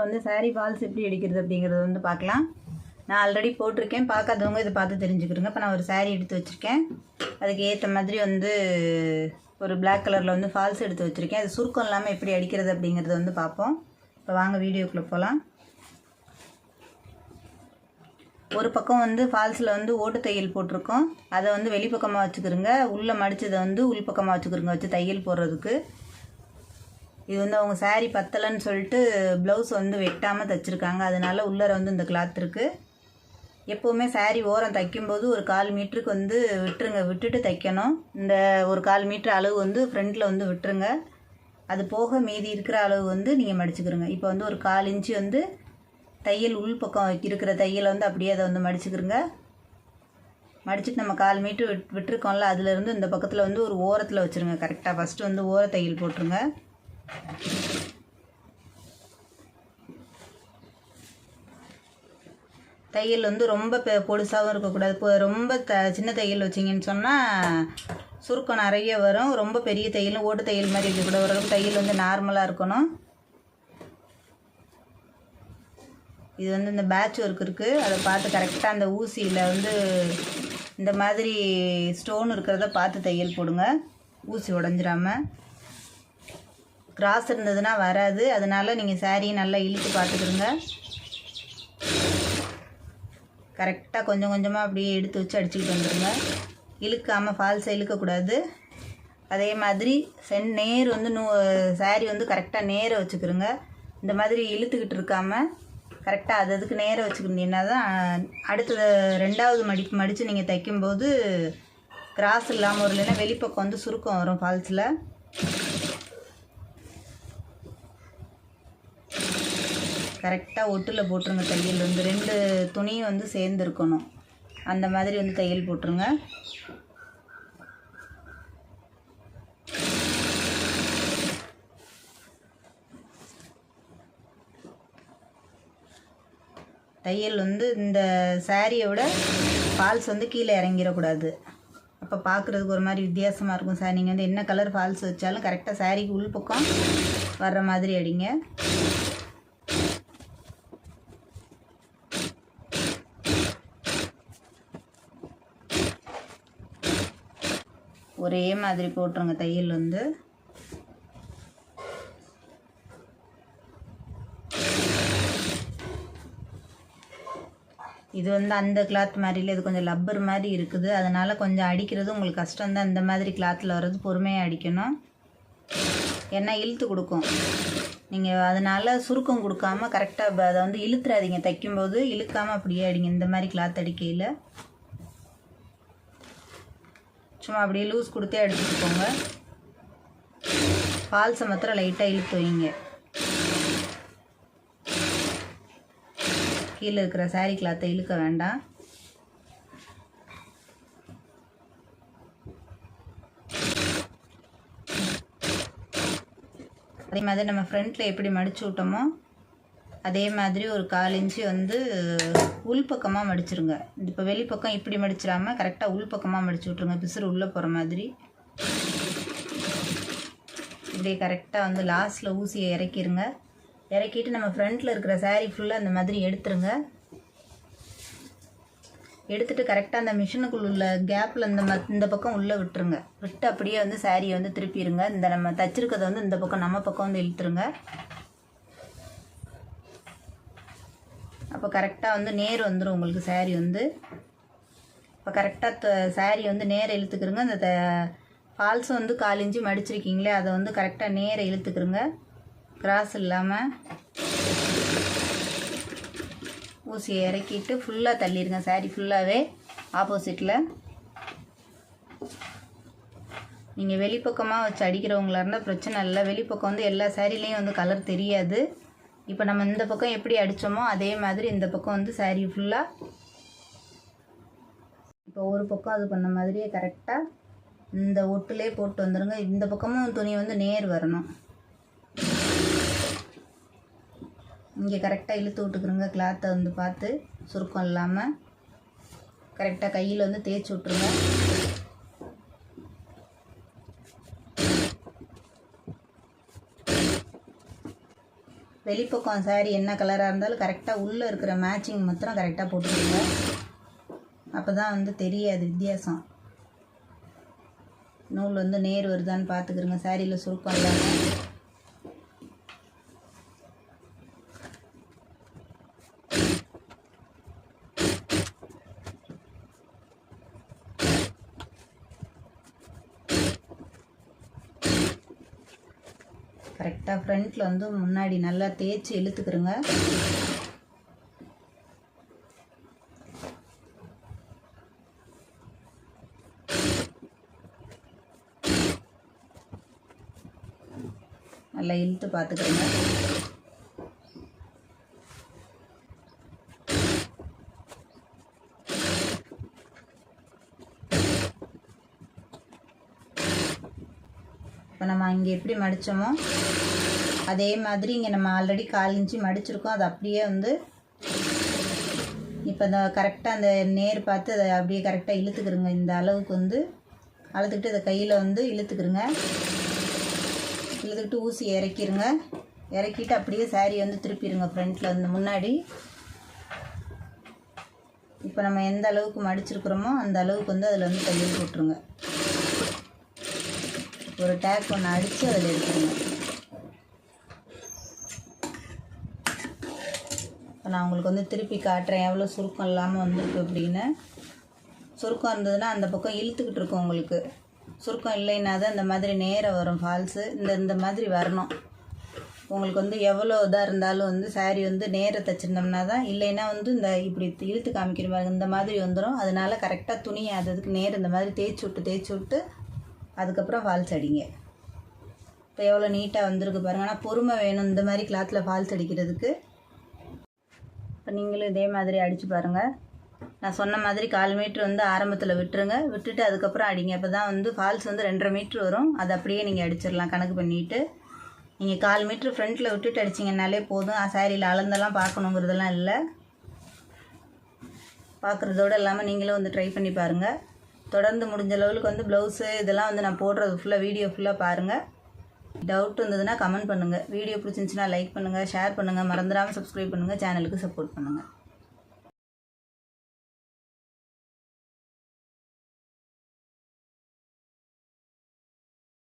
வீடியோவில் வந்து சாரீ ஃபால்ஸ் எப்படி அடிக்கிறது அப்படிங்கிறது வந்து பார்க்கலாம். நான் ஆல்ரெடி போட்டிருக்கேன். பார்க்காதவங்க இதை பார்த்து தெரிஞ்சுக்கிறோங்க இப்போ நான் ஒரு சாரீ எடுத்து வச்சுருக்கேன். அதுக்கு ஏற்ற மாதிரி வந்து ஒரு பிளாக் கலரில் வந்து ஃபால்ஸ் எடுத்து வச்சுருக்கேன். அது சுருக்கம் இல்லாமல் எப்படி அடிக்கிறது அப்படிங்கிறத வந்து பார்ப்போம். இப்போ வாங்க வீடியோக்குள்ளே போகலாம் ஒரு பக்கம் வந்து ஃபால்ஸில் வந்து ஓட்டு தையல் போட்டிருக்கோம். அதை வந்து வெளிப்பக்கமாக வச்சுக்கிறோங்க உள்ளே மடித்ததை வந்து உள்பக்கமாக வச்சுக்கிறோங்க வச்சு தையல் போடுறதுக்கு. இது வந்து அவங்க saree பத்தலைன்னு சொல்லிட்டு ப்ளவுஸ் வந்து வெட்டாமல் தைச்சிருக்காங்க. அதனால உள்ளர வந்து இந்த கிளாத் இருக்குது எப்போவுமே saree ஓரம் தைக்கும்போது ஒரு கால் மீட்டருக்கு வந்து விட்டுருங்க. விட்டுட்டு தைக்கணும். இந்த ஒரு கால் மீட்டர் அளவு வந்து ஃப்ரண்ட்டில் வந்து விட்டுருங்க. அது போக மீதி இருக்கிற அளவு வந்து நீங்கள் மடிச்சுக்கிறோங்க இப்போ வந்து ஒரு கால் இன்ச்சு வந்து தையல் உள் பக்கம் இருக்கிற தையலை வந்து அப்படியே அதை வந்து மடிச்சுக்கிறோங்க மடிச்சுட்டு நம்ம கால் மீட்ரு விட் விட்டுருக்கோம்ல அதுலேருந்து இந்த பக்கத்தில் வந்து ஒரு ஓரத்தில் வச்சுருங்க. கரெக்டாக ஃபஸ்ட்டு வந்து ஓர தையல் போட்டுருங்க. தையல் வந்து ரொம்ப பெ பொடுசாகவும் இருக்கக்கூடாது. இப்போ ரொம்ப த சின்ன தையல் வச்சிங்கன்னு சொன்னால் சுருக்கம் நிறைய வரும். ரொம்ப பெரிய தையலும் ஓட்டு தையல் மாதிரி இருக்கக்கூடாது ஓரளவுக்கு தையல் வந்து நார்மலாக இருக்கணும். இது வந்து இந்த பேட்ச் ஒர்க் இருக்குது அதை பார்த்து கரெக்டாக அந்த ஊசியில் வந்து இந்த மாதிரி ஸ்டோன் இருக்கிறத பார்த்து தையல் போடுங்க. ஊசி உடஞ்சிராம. கிராஸ் இருந்ததுன்னா வராது. அதனால் நீங்கள் சாரியை நல்லா இழுத்து பார்த்துக்கிடுங்க. கரெக்டாக கொஞ்சம் கொஞ்சமாக அப்படியே எடுத்து வச்சு அடிச்சுக்கிட்டு வந்துடுங்க. இழுக்காமல் ஃபால்ஸை இழுக்கக்கூடாது. அதே மாதிரி சென் நேர் வந்து நூ சாரி வந்து கரெக்டாக நேர வச்சுக்கிறோங்க இந்த மாதிரி இழுத்துக்கிட்டு இருக்காமல் கரெக்டாக அது அதுக்கு நேர வச்சுக்கிட்டீங்கன்னா தான் அடுத்தது ரெண்டாவது மடிப்பு மடித்து நீங்கள் தைக்கும்போது கிராஸ் இல்லாமல் ஒரு இல்லைன்னா வெளிப்பக்கம் வந்து சுருக்கம் வரும் ஃபால்ஸில் கரெக்டாக ஒட்டில் போட்டுருங்க தையல் வந்து. ரெண்டு துணியும் வந்து சேர்ந்துருக்கணும். அந்த மாதிரி வந்து தையல் போட்டுருங்க. தையல் வந்து இந்த சாரியை விட ஃபால்ஸ் வந்து கீழே இறங்கிடக்கூடாது. அப்போ பார்க்குறதுக்கு ஒரு மாதிரி வித்தியாசமாக இருக்கும் சார். நீங்கள் வந்து என்ன கலர் ஃபால்ஸ் வச்சாலும் கரெக்டாக சாரிக்கு உள் பக்கம் வர்ற மாதிரி அடிங்க. ஒரே மாதிரி போட்டுருங்க. தையல் வந்து. இது வந்து அந்த கிளாத் மாதிரில இது கொஞ்சம் லப்பர் மாதிரி இருக்குது. அதனால் கொஞ்சம் அடிக்கிறது உங்களுக்கு கஷ்டம் தான். இந்த மாதிரி கிளாத்தில் வர்றது பொறுமையாக அடிக்கணும். ஏன்னா இழுத்து கொடுக்கும். நீங்கள் அதனால் சுருக்கம் கொடுக்காம கரெக்டாக அதை வந்து இழுத்துறாதீங்க. தைக்கும்போது இழுக்காமல் அப்படியே அடிங்க. இந்த மாதிரி கிளாத் அடிக்கையில். சும்மா அப்படியே லூஸ் கொடுத்தே எடுத்துக்கோங்க. போங்க ஃபால்ஸை மாத்திரம் லைட்டாக இழுத்து வைங்க. கீழே இருக்கிற saree கிளாத்தை இழுக்க வேண்டாம். அதே மாதிரி நம்ம ஃப்ரண்ட்டில் எப்படி மடிச்சு விட்டோமோ அதே மாதிரி ஒரு கால் இன்ச்சு வந்து உள்பக்கமாக மடிச்சிருங்க. இப்போ வெளிப்பக்கம் இப்படி மடிச்சிடாம கரெக்டாக உள்பக்கமாக மடிச்சு விட்ருங்க பிசுறு உள்ளே போகிற மாதிரி. இப்படியே கரெக்டாக வந்து லாஸ்ட்டில் ஊசியை இறக்கிடுங்க இறக்கிட்டு நம்ம ஃப்ரண்ட்டில் இருக்கிற saree ஃபுல்லாக அந்த மாதிரி எடுத்துருங்க. எடுத்துகிட்டு கரெக்டாக அந்த மிஷினுக்குள்ள உள்ள கேப்பில் இந்த ம இந்த பக்கம் உள்ளே விட்டுருங்க. விட்டு அப்படியே வந்து சாரியை வந்து திருப்பிடுங்க இந்த நம்ம தச்சிருக்கிறத வந்து இந்த பக்கம் நம்ம பக்கம் வந்து இழுத்துருங்க. அப்போ கரெக்டாக வந்து நேர் வந்துடும் உங்களுக்கு saree வந்து. இப்போ கரெக்டாக சேரீ வந்து நேர இழுத்துக்கிறங்க அந்த ஃபால்ஸும் வந்து கால் இன்ச்சு மடிச்சிருக்கீங்களே அதை வந்து கரெக்டாக நேர இழுத்துக்கிறங்க கிராஸ் இல்லாமல் ஊசியை இறக்கிட்டு ஃபுல்லாக தள்ளிடுங்க சாரீ ஃபுல்லாகவே ஆப்போசிட்டில் நீங்கள் வெளிப்பக்கமாக வச்சு அடிக்கிறவங்களா இருந்தால் பிரச்சனை இல்லை. வெளிப்பக்கம் வந்து எல்லா சாரிலையும் வந்து கலர் தெரியாது. இப்போ நம்ம இந்த பக்கம் எப்படி அடித்தோமோ அதே மாதிரி இந்த பக்கம் வந்து சாரீ ஃபுல்லாக இப்போ ஒரு பக்கம் அது பண்ண மாதிரியே கரெக்டாக இந்த ஒட்டுலேயே போட்டு வந்துடுங்க இந்த பக்கமும் துணி வந்து நேர் வரணும். இங்கே கரெக்டாக இழுத்து விட்டுக்கிறோங்க கிளாத்தை வந்து பார்த்து சுருக்கம் இல்லாமல் கரெக்டாக கையில் வந்து தேய்ச்சி விட்ருங்க வெளிப்பக்கம் saree என்ன கலராக இருந்தாலும் கரெக்டாக உள்ளே இருக்கிற மேட்சிங் மாத்திரம் கரெக்டாக போட்டுக்கோங்க. அப்போ தான் வந்து தெரியாது வித்தியாசம். நூல் வந்து நேர் வருதான்னு பார்த்துக்கிறங்க சாரியில் சுருக்கம் இல்லாமல் கரெக்டாக ஃப்ரண்ட்டில் வந்து முன்னாடி நல்லா தேய்ச்சி இழுத்துக்கிறோங்க நல்லா இழுத்து பார்த்துக்கிறோங்க இப்போ நம்ம இங்கே எப்படி மடித்தோமோ அதே மாதிரி இங்கே நம்ம ஆல்ரெடி கால் இன்ச்சு மடிச்சிருக்கோம். அது அப்படியே வந்து இப்போ அந்த கரெக்டாக அந்த நேர் பார்த்து அதை அப்படியே கரெக்டாக இழுத்துக்கிறோங்க இந்த அளவுக்கு வந்து அளத்துக்கிட்டு அதை கையில் வந்து இழுத்துக்கிறோங்க இழுத்துக்கிட்டு ஊசி இறக்கிருங்க. இறக்கிட்டு அப்படியே சாரீ வந்து திருப்பிடுங்க ஃப்ரண்ட்டில் வந்து முன்னாடி. இப்போ நம்ம எந்த அளவுக்கு மடிச்சிருக்கிறோமோ அந்த அளவுக்கு வந்து அதில் வந்து தையல் போட்டுருங்க. ஒரு டேக் ஒன்று அடித்து அதில் எடுத்துருங்க. நான் உங்களுக்கு வந்து திருப்பி காட்டுறேன். எவ்வளோ சுருக்கம் இல்லாமல் வந்திருக்கு அப்படின்னு. சுருக்கம் இருந்ததுன்னா அந்த பக்கம் இழுத்துக்கிட்டு இருக்கும் உங்களுக்கு. சுருக்கம் இல்லைன்னா தான் இந்த மாதிரி நேராக வரும் ஃபால்ஸு இந்த இந்த மாதிரி வரணும். உங்களுக்கு வந்து எவ்வளோ இதாக இருந்தாலும் வந்து saree வந்து நேராக தைச்சிருந்தோம்னா தான் இல்லைன்னா வந்து இந்த இப்படி இழுத்து காமிக்கிற மாதிரி இந்த மாதிரி வந்துடும் அதனால கரெக்டாக துணியை அது அதுக்கு நேர் இந்த மாதிரி தேய்ச்சி விட்டு தேய்ச்சி விட்டு அதுக்கப்புறம் ஃபால்ஸ் அடிங்க. இப்போ எவ்வளோ நீட்டாக வந்திருக்கு பாருங்கள் ஆனால் பொறுமை வேணும் இந்த மாதிரி கிளாத்தில் ஃபால்ஸ் அடிக்கிறதுக்கு. இப்போ நீங்களும் இதே மாதிரி அடித்து பாருங்கள் நான் சொன்ன மாதிரி கால் மீட்ரு வந்து ஆரம்பத்தில் விட்டுருங்க. விட்டுட்டு அதுக்கப்புறம் அடிங்க. அப்போ தான் வந்து ஃபால்ஸ் வந்து ரெண்டரை மீட்ரு வரும். அது அப்படியே நீங்கள் அடிச்சிடலாம் கணக்கு பண்ணிவிட்டு நீங்கள் கால் மீட்ரு ஃப்ரண்ட்டில் விட்டுட்டு அடிச்சிங்கனாலே போதும். சாரியில் அளந்தெல்லாம் பார்க்கணுங்கிறதெல்லாம் இல்லை. பார்க்குறதோடு இல்லாமல் நீங்களும் வந்து ட்ரை பண்ணி பாருங்கள் தொடர்ந்து முடிஞ்ச லெவலுக்கு வந்து ப்ளவுஸு இதெல்லாம் வந்து நான் போடுறது ஃபுல்லாக வீடியோ ஃபுல்லாக பாருங்கள் டவுட் இருந்ததுன்னா கமெண்ட் பண்ணுங்கள் வீடியோ பிடிச்சிருந்துச்சுன்னா லைக் பண்ணுங்கள் ஷேர் பண்ணுங்கள் மறந்துடாமல் சப்ஸ்கிரைப் பண்ணுங்கள் சேனலுக்கு சப்போர்ட் பண்ணுங்கள்